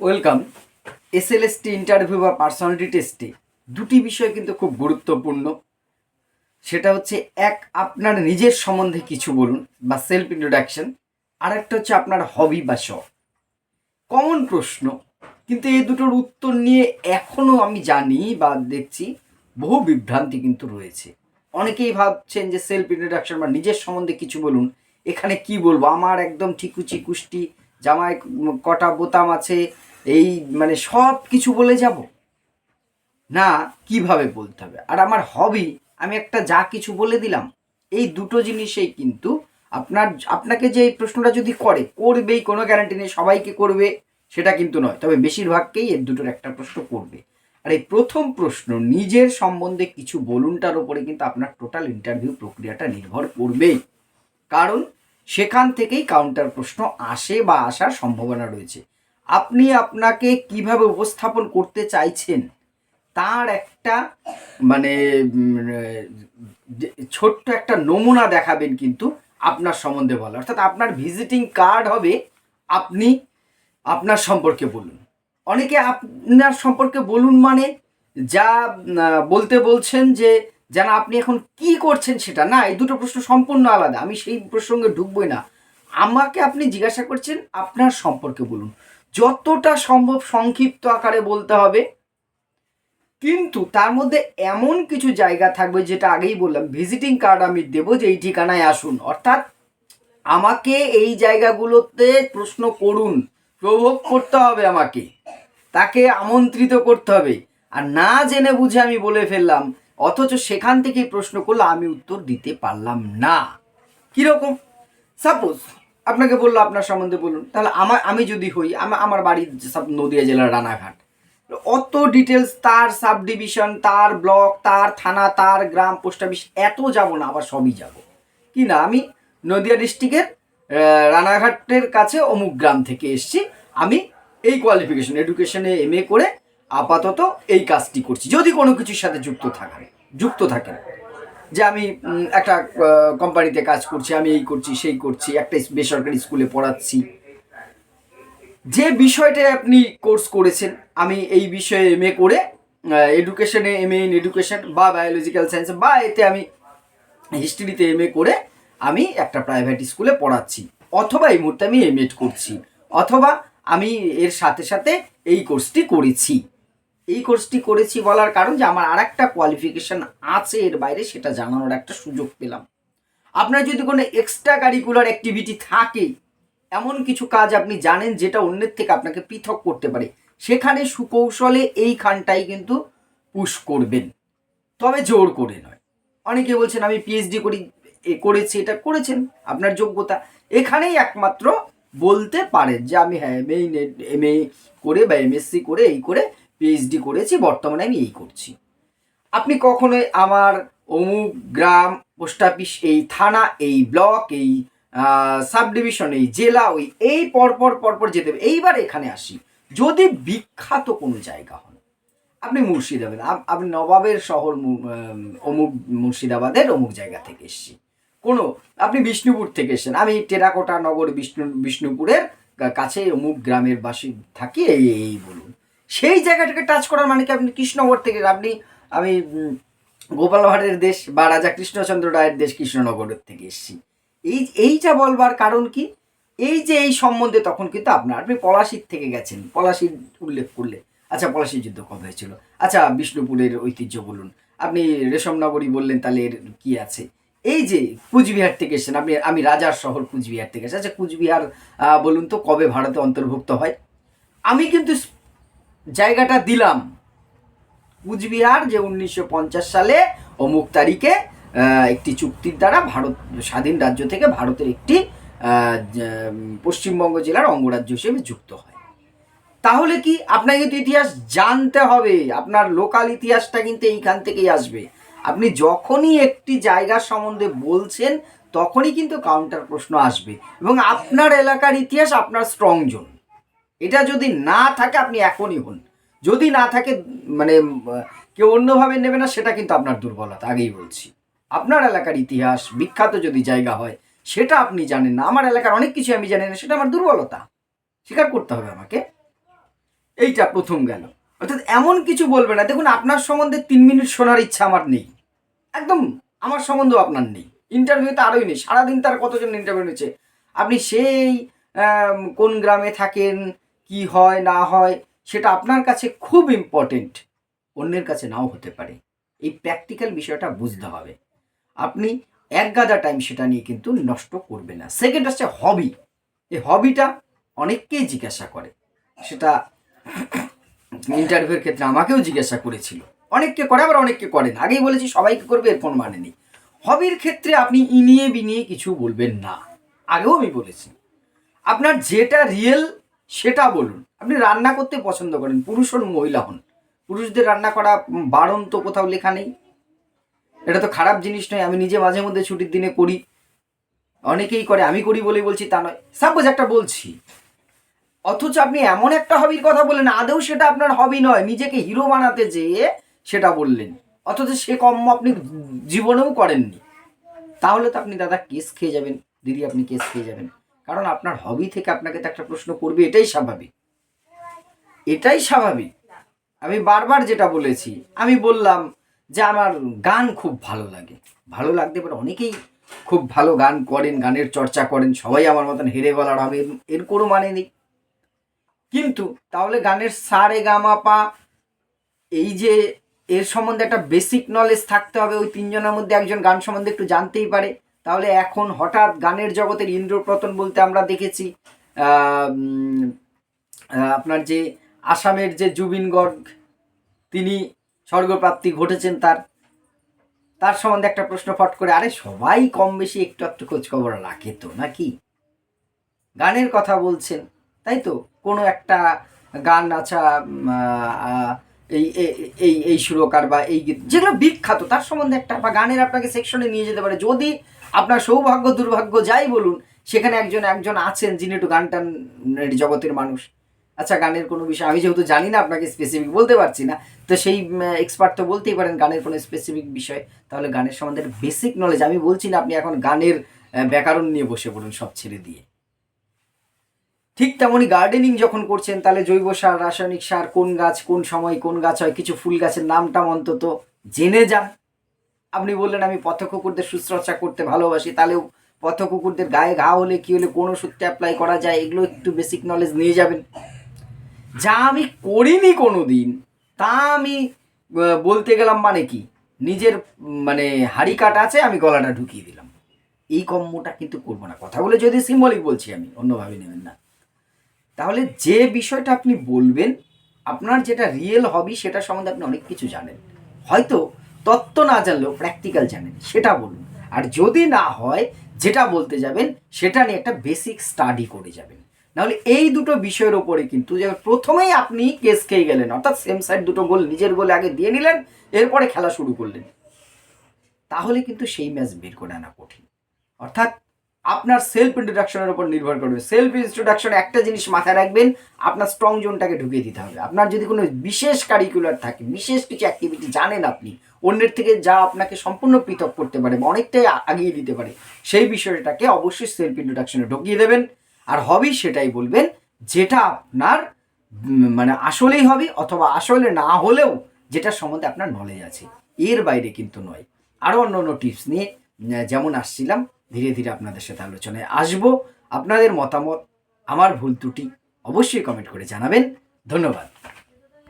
Welcome. SLST interview বা personality টেস্টে দুটি বিষয় কিন্তু খুব গুরুত্বপূর্ণ। সেটা হচ্ছে, এক, আপনার নিজের সম্বন্ধে কিছু বলুন বা সেলফ ইন্ট্রোডাকশন আর একটা হচ্ছে আপনার হবি বা শখ। কমন প্রশ্ন, কিন্তু এই দুটোর উত্তর নিয়ে এখনও আমি জানি বা দেখছি, বহু বিভ্রান্তি কিন্তু রয়েছে। অনেকেই ভাবছেন যে সেলফ ইন্ট্রোডাকশন বা নিজের সম্বন্ধে কিছু বলুন, এখানে কি বলব? আমার একদম ঠিকুচি কুষ্টি জামায় কটা বোতাম আছে, এই মানে সব কিছু বলে যাব? না, কীভাবে বলতে হবে? আর আমার হবি আমি একটা যা কিছু বলে দিলাম, এই দুটো জিনিসেই কিন্তু আপনার, আপনাকে যে এই প্রশ্নটা যদি করে, করবেই, কোনো গ্যারান্টি নেই, সবাইকে করবে, সেটা কিন্তু নয়। তবে বেশিরভাগকেই এর দুটোর একটা প্রশ্ন করবে। আর এই প্রথম প্রশ্ন, নিজের সম্বন্ধে কিছু বলুনটার উপরে কিন্তু আপনার টোটাল ইন্টারভিউ প্রক্রিয়াটা নির্ভর করবেই। কারণ সেখান থেকেই কাউন্টার প্রশ্ন আসে বা আসার সম্ভাবনা রয়েছে। আপনি আপনাকে কীভাবে উপস্থাপন করতে চাইছেন? তার একটা মানে ছোট্ট একটা নমুনা দেখাবেন কিন্তু আপনার সম্বন্ধে বলা অর্থাৎ আপনার ভিজিটিং কার্ড হবে, আপনি আপনার সম্পর্কে বলুন। অনেকে আপনার সম্পর্কে বলুন মানে যা বলতে বলছেন যে যেন আপনি এখন কি করছেন সেটা, না, এই দুটো প্রশ্ন সম্পূর্ণ আলাদা, আমি সেই প্রসঙ্গে ঢুকবই না। আমাকে আপনি জিজ্ঞাসা করছেন, আপনার সম্পর্কে বলুন। যতটা সম্ভব সংক্ষিপ্ত আকারে বলতে হবে, কিন্তু তার মধ্যে এমন কিছু জায়গা থাকবে যেটা আগেই বললাম ভিজিটিং কার্ড আমি দেবো যে এই ঠিকানায় আসুন। অর্থাৎ আমাকে এই জায়গাগুলোতে প্রশ্ন করুন, প্রভোগ করতে হবে আমাকে, তাকে আমন্ত্রিত করতে হবে। আর না জেনে বুঝে আমি বলে ফেললাম অথচ সেখান থেকেই প্রশ্ন করলে, আমি উত্তর দিতে পারলাম না। কীরকম? সাপোজ আপনাকে বলল, আপনার সম্বন্ধে বলুন। তাহলে আমার আমি যদি হই আমার আমার বাড়ি সব নদিয়া জেলার রানাঘাট, অত ডিটেলস তার সাব ডিভিশন তার ব্লক তার থানা, তার গ্রাম পোস্ট অফিস এত যাব না, আবার সবই যাব। কি না, আমি নদিয়া ডিস্ট্রিক্টের রানাঘাটের কাছে অমুক গ্রাম থেকে এসেছি। আমি এই কোয়ালিফিকেশন এডুকেশনে এম এ করে আপাতত এই কাজটি করছি, যদি কোনো কিছুর সাথে যুক্ত থাকেন যুক্ত থাকেন যে আমি একটা কোম্পানিতে কাজ করছি, আমি এই করছি, সেই করছি, একটা বেসরকারি স্কুলে পড়াচ্ছি। যে বিষয়টায় আপনি কোর্স করেছেন, আমি এই বিষয়ে এম এ করে এডুকেশনে এম এ ইন এডুকেশন বা বায়োলজিক্যাল সায়েন্স বা এতে আমি হিস্ট্রিতে এম এ করে আমি একটা প্রাইভেট স্কুলে পড়াচ্ছি। অথবা এই মুহূর্তে আমি এম করছি, অথবা আমি এর সাথে সাথে এই কোর্সটি করেছি। এই কোর্সটি করেছি বলার কারণ যে আমার আর একটা কোয়ালিফিকেশান আছে এর বাইরে, সেটা জানানোর একটা সুযোগ পেলাম। আপনার যদি কোনো এক্সট্রা কারিকুলার অ্যাক্টিভিটি থাকে, এমন কিছু কাজ আপনি জানেন যেটা অন্যের থেকে আপনাকে পৃথক করতে পারে, সেখানে সুকৌশলে এইখানটাই কিন্তু পুশ করবেন। তবে জোর করে নয়। অনেকে বলছেন, আমি পিএইচডি করি, এ করেছি, এটা করেছেন, আপনার যোগ্যতা। এখানেই একমাত্র বলতে পারেন যে আমি হ্যাঁ এম এ করে বা এমএসসি করে, এই করে পিএইচডি করেছি, বর্তমানে আমি এই করছি। আপনি কখনোই আমার অমুক গ্রাম, পোস্ট অফিস, এই থানা, এই ব্লক, এই সাব ডিভিশন এই জেলা, ওই এই পরপর পরপর যেতে হবে। এইবার এখানে আসি। যদি বিখ্যাত কোনো জায়গা হন আপনি মুর্শিদাবাদ আপনি নবাবের শহর অমুক মুর্শিদাবাদের অমুক জায়গা থেকে এসেছি। কোনো, আপনি বিষ্ণুপুর থেকে এসেছেন। আমি টেরাকোটা নগর বিষ্ণু, বিষ্ণুপুরের কাছে অমুক গ্রামের বাসী থাকি এই এই- এই বলুন। সেই জায়গাটাকে টাচ করার মানে কি আপনি কৃষ্ণনগর থেকে আপনি, আমি গোপাল ভাঁড়ের দেশ বা রাজা কৃষ্ণচন্দ্র রায়ের দেশ কৃষ্ণনগরের থেকে এসেছি। এই, এইটা বলবার কারণ কি? এই যে এই সম্বন্ধে তখন কিন্তু আপনার, আপনি পলাশির থেকে গেছেন। পলাশির উল্লেখ করলে। আচ্ছা পলাশির যুদ্ধ কবে হয়েছিল? আচ্ছা বিষ্ণুপুরের ঐতিহ্য বলুন। আপনি রেশমনগরী বললেন, তাহলে এর কী আছে? এই যে কুচবিহার থেকে এসেছেন, আপনি, আমি রাজার শহর কুচবিহার থেকে এসেছি। আচ্ছা কুচবিহার বলুন তো, কবে ভারতে অন্তর্ভুক্ত হয়? আমি কিন্তু জায়গাটা দিলাম। কুচবিহার যে উনিশশো পঞ্চাশ সালে অমুক তারিখে একটি চুক্তির দ্বারা ভারত, স্বাধীন রাজ্য থেকে ভারতের একটি পশ্চিমবঙ্গ জেলার অঙ্গরাজ্য হিসেবে যুক্ত হয়। তাহলে কি আপনাকে তো ইতিহাস জানতে হবে, আপনার লোকাল ইতিহাসটা কিন্তু এইখান থেকেই আসবে। আপনি যখনই একটি জায়গার সম্বন্ধে বলছেন, তখনই কিন্তু কাউন্টার প্রশ্ন আসবে। এবং আপনার এলাকার ইতিহাস আপনার স্ট্রং জোন এটা যদি না থাকে, আপনি এখনই হন। যদি না থাকে মানে কেউ অন্যভাবে নেবে না, সেটা কিন্তু আপনার দুর্বলতা, আগেই বলছি। আপনার এলাকার ইতিহাস, বিখ্যাত যদি জায়গা হয়, সেটা আপনি জানেন না। আমার এলাকার অনেক কিছু আমি জানি না, সেটা আমার দুর্বলতা। স্বীকার করতে হবে আমাকে। এইটা প্রথম গেল। অর্থাৎ এমন কিছু বলবে না। দেখুন, আপনার সম্বন্ধে তিন মিনিট শোনার ইচ্ছা আমার নেই। একদম, আমার সম্বন্ধেও আপনার নেই। ইন্টারভিউতে আরোই নেই। সারাদিন তার কতজন ইন্টারভিউ নিচ্ছে? আপনি সেই কোন গ্রামে থাকেন কি হয়, না হয়, সেটা আপনার কাছে খুব ইম্পর্টেন্ট অন্যের কাছে নাও হতে পারে। এই প্র্যাকটিক্যাল বিষয়টা বুঝতে হবে। আপনি এক গাদা টাইম সেটা নিয়ে কিন্তু নষ্ট করবে না। সেকেন্ড হচ্ছে হবি এই হবিটা অনেককেই জিজ্ঞাসা করে। সেটা ইন্টারভিউর ক্ষেত্রে আমাকেও জিজ্ঞাসা করেছিল। অনেককে করে, আবার অনেককে করেন আগেই বলেছি সবাইকে করবে, এর কোনো মানে নেই। হবির ক্ষেত্রে আপনি ইনিয়ে বিনিয়ে কিছু বলবেন না। আগেও আমি বলেছি। আপনার যেটা রিয়েল সেটা বলুন। আপনি রান্না করতে পছন্দ করেন, পুরুষ হন, মহিলা হন। পুরুষদের রান্না করা বারণ তো কোথাও লেখা নেই। এটা তো খারাপ জিনিস নয়, আমি নিজে মাঝে মধ্যে ছুটির দিনে করি। অনেকেই করে, আমি করি বলেই বলছি, তা নয়। সাপোজ একটা বলছি, অথচ আপনি এমন একটা হবির কথা বললেন, আদৌ সেটা আপনার হবি নয়, নিজেকে হিরো বানাতে যেয়ে সেটা বললেন। অথচ সে কর্ম আপনি জীবনেও করেননি। তাহলে তো আপনি দাদা কেস খেয়ে যাবেন, দিদি আপনি কেস খেয়ে যাবেন। কারণ আপনার হবি থেকে আপনাকে তো একটা প্রশ্ন করবে, এটাই স্বাভাবিক। এটাই স্বাভাবিক। আমি বারবার যেটা বলেছি, আমি বললাম যে আমার গান খুব ভালো লাগে। ভালো লাগতে পারে অনেকেই খুব ভালো গান করেন, গানের চর্চা করেন, সবাই আমার মতন হেরে গলার হবে, এর- এর কোনো মানে নেই। কিন্তু তাহলে গানের সারে গামা পা, এই যে এর সম্বন্ধে একটা বেসিক নলেজ থাকতে হবে, ওই তিনজনের মধ্যে একজন গান সম্বন্ধে একটু জানতেই পারে। তাহলে এখন হঠাৎ গানের জগতের ইন্দ্রপ্রতন বলতে আমরা দেখেছি আপনার যে আসামের যে জুবিন গর্গ, তিনি স্বর্গপ্রাপ্তি ঘটেছেন তার। তার সম্বন্ধে একটা প্রশ্ন ফট করে, আরে সবাই কম বেশি একটু একটু খোঁজ খবর রাখে তো নাকি? গানের কথা বলছেন, তাই তো? কোনো একটা গান আচ্ছা এই- এই এই সুরকার বা এই গীত, যেগুলো বিখ্যাত, তার সম্বন্ধে একটা, বা গানের আপনাকে সেকশনে নিয়ে যেতে পারে। যদি আপনার সৌভাগ্য, দুর্ভাগ্য যাই বলুন, সেখানে একজন একজন আছেন যিনি একটু গান টান জগতের মানুষ। আচ্ছা গানের কোনো বিষয়, আমি যেহেতু জানি না, আপনাকে স্পেসিফিক বলতে পারছি না, তো সেই এক্সপার্ট তো বলতেই পারেন গানের কোনো স্পেসিফিক বিষয়। তাহলে গানের সম্বন্ধে বেসিক নলেজ আমি বলছি না, আপনি এখন গানের ব্যাকরণ নিয়ে বসে পড়ুন সব ছেড়ে দিয়ে। ঠিক তেমনই গার্ডেনিং যখন করছেন, তাহলে জৈব সার, রাসায়নিক সার, কোন গাছ কোন সময় কোন গাছ হয়, কিছু ফুল গাছের নামটাম অন্তত জেনে যান। আপনি বললেন আমি পথ কুকুরদের শুশ্রূষা করতে ভালোবাসি, তাহলেও পথ কুকুরদের গায়ে ঘা হলে কি হলে কোন সূত্রে অ্যাপ্লাই করা যায়? এগুলো একটু বেসিক নলেজ নিয়ে যাবেন। যা আমি করিনি কোনো দিন তা আমি বলতে গেলাম মানে কি? নিজের মানে হাড়ি কাটা আছে, আমি গলাটা ঢুকিয়ে দিলাম। এই কম্মটা কিন্তু করব না। কথা বলে যদি সিম্বলিক বলছি আমি, অন্যভাবে নেবেন না। তাহলে যে বিষয়টা আপনি বলবেন, আপনার যেটা রিয়েল হবি সেটা সম্বন্ধে আপনি অনেক কিছু জানেন। হয়তো তত্ত্ব না জানলেও প্র্যাকটিক্যাল জানেন, সেটা বলুন। আর যদি না হয়, যেটা বলতে যাবেন, সেটা নিয়ে একটা বেসিক স্টাডি করে যাবেন। নাহলে এই দুটো বিষয়ের ওপরে কিন্তু প্রথমেই আপনি কেস খেয়ে গেলেন, অর্থাৎ সেম সাইড দুটো গোল, নিজের গোলে আগে দিয়ে নিলেন, এরপরে খেলা শুরু করলেন। তাহলে কিন্তু সেই ম্যাচ বের করে আনা কঠিন। অর্থাৎ আপনার সেলফ ইন্ট্রোডাকশনের উপর নির্ভর করবে। সেলফ ইন্ট্রোডাকশন একটা জিনিস মাথায় রাখবেন, আপনার স্ট্রং জোনটাকে ঢুকিয়ে দিতে হবে। আপনার যদি কোনো বিশেষ কারিকুলার থাকে, বিশেষ কিছু অ্যাক্টিভিটি জানেন আপনি অন্যের থেকে যা আপনাকে সম্পূর্ণ পৃথক করতে পারে বা অনেকটাই আগিয়ে দিতে পারে, সেই বিষয়টাকে অবশ্যই সেলফ ইন্ট্রোডাকশনে ঢুকিয়ে দেবেন। আর হবি সেটাই বলবেন, যেটা আপনার মানে আসলেই হবে অথবা আসলে না হলেও যেটা সম্বন্ধে আপনার নলেজ আছে। এর বাইরে কিন্তু নয়। আরও অন্য অন্য টিপস নিয়ে যেমন আসছিলাম, ধীরে ধীরে আপনাদের সাথে আলোচনায় আসব। আপনাদের মতামত, আমার ভুল ত্রুটি, অবশ্যই কমেন্ট করে জানাবেন। ধন্যবাদ।